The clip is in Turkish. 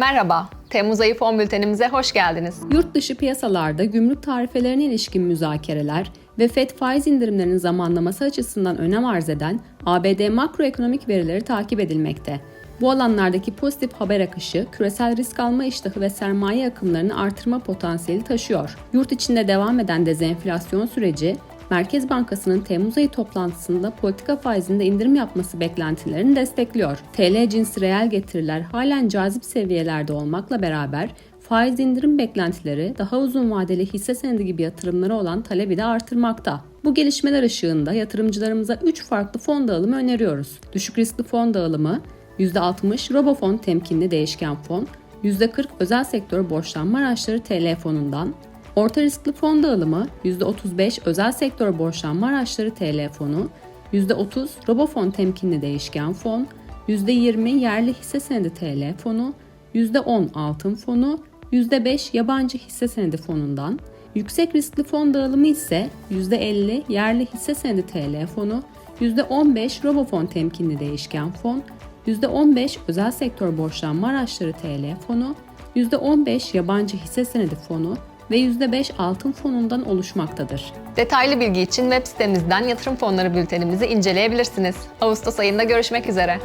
Merhaba, Temmuz ayı fon bültenimize hoş geldiniz. Yurt dışı piyasalarda gümrük tarifelerine ilişkin müzakereler ve FED faiz indirimlerinin zamanlaması açısından önem arz eden ABD makroekonomik verileri takip edilmekte. Bu alanlardaki pozitif haber akışı, küresel risk alma iştahı ve sermaye akımlarını artırma potansiyeli taşıyor. Yurt içinde devam eden dezenflasyon süreci, Merkez Bankası'nın Temmuz ayı toplantısında politika faizinde indirim yapması beklentilerini destekliyor. TL cinsi reel getiriler halen cazip seviyelerde olmakla beraber faiz indirim beklentileri daha uzun vadeli hisse senedi gibi yatırımlara olan talebi de artırmakta. Bu gelişmeler ışığında yatırımcılarımıza 3 farklı fon dağılımı öneriyoruz. Düşük riskli fon dağılımı, %60 Robofon temkinli değişken fon, %40 özel sektör borçlanma araçları TL fonundan, Orta riskli fon dağılımı %35 özel sektör borçlanma araçları TL fonu, %30 Robofon temkinli değişken fon, %20 yerli hisse senedi TL fonu, %10 altın fonu, %5 yabancı hisse senedi fonundan, yüksek riskli fon dağılımı ise %50 yerli hisse senedi TL fonu, %15 Robofon temkinli değişken fon, %15 özel sektör borçlanma araçları TL fonu, %15 yabancı hisse senedi fonu ve %5 altın fonundan oluşmaktadır. Detaylı bilgi için web sitemizden yatırım fonları bültenimizi inceleyebilirsiniz. Ağustos ayında görüşmek üzere.